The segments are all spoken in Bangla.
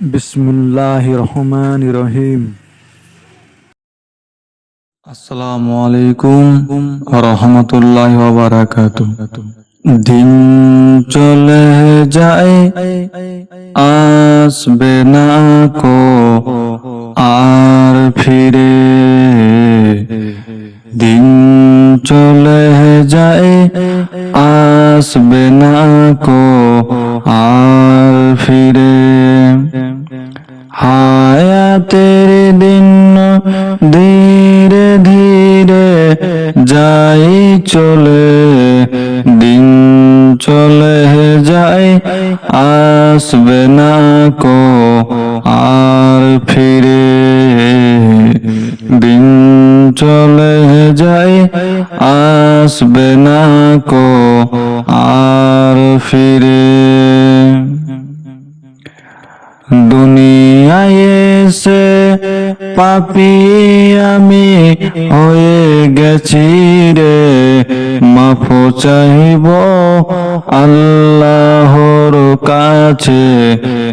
বিসমুল্লাহ রহমান রহিম আসসালামু আলাইকুম রহমতুল্লাহ দিন চলে যায়, আসবে না কো, আর ফিরে। দিন চলে যায়, আসবে না কো, আর ফিরে। হায়াতের দিন ধীরে ধীরে যাই চলে, দিন চলে যায় আসবে না কো আর ফিরে। দিন চলে যায় আসবে না কো আর ফিরে। দুনিয়ায় এসে পাপি আমি হয়ে গেছি রে। মাফ চাইব আল্লাহর কাছে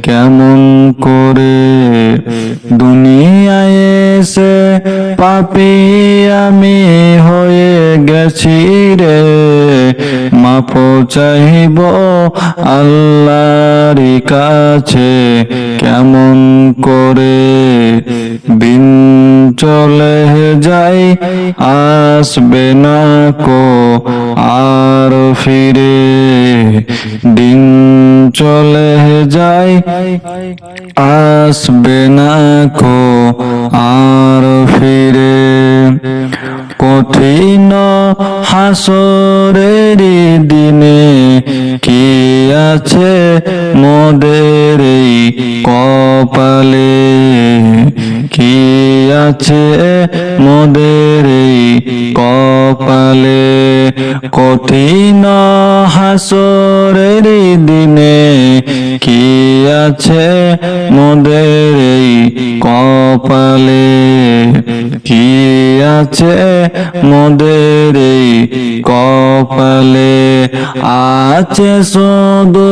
কেমন করে দুনিয়ায় এসে পাপি আমি হয়ে গেছি রে। মাফ চাইব আল্লাহর কাছে কেমন করে দিন চলে যায়, আসবে না কো আর ফিরে। দিন চলে যায় আসবে না কো আর ফিরে। কঠিন হাসরের দিনে কি আছে মোদের কপালে? কি আছে মোদের কপালে? কঠিন হাসরের দিনে আছে মোদের এই কপালে। কি আছে মোদের এই কপালে? আছে শুধু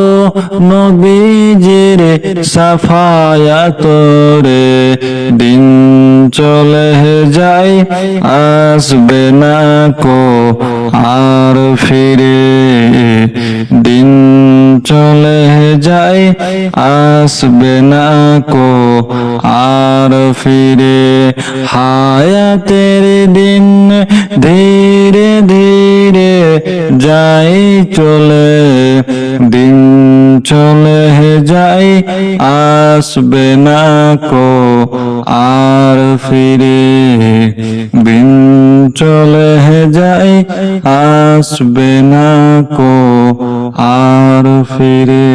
নবীজির সাফায়াত রে দিন চলে যায় আসবে না কো আর ফিরে। দিন চলে যায় আসবে না কো আর ফিরে। হায়াতের দিন ধীরে ধীরে যাই চলে। দিন চলে যায় আসবে না কো আর ফিরে দিন চলে যাই আসবে না কো আর ফিরে।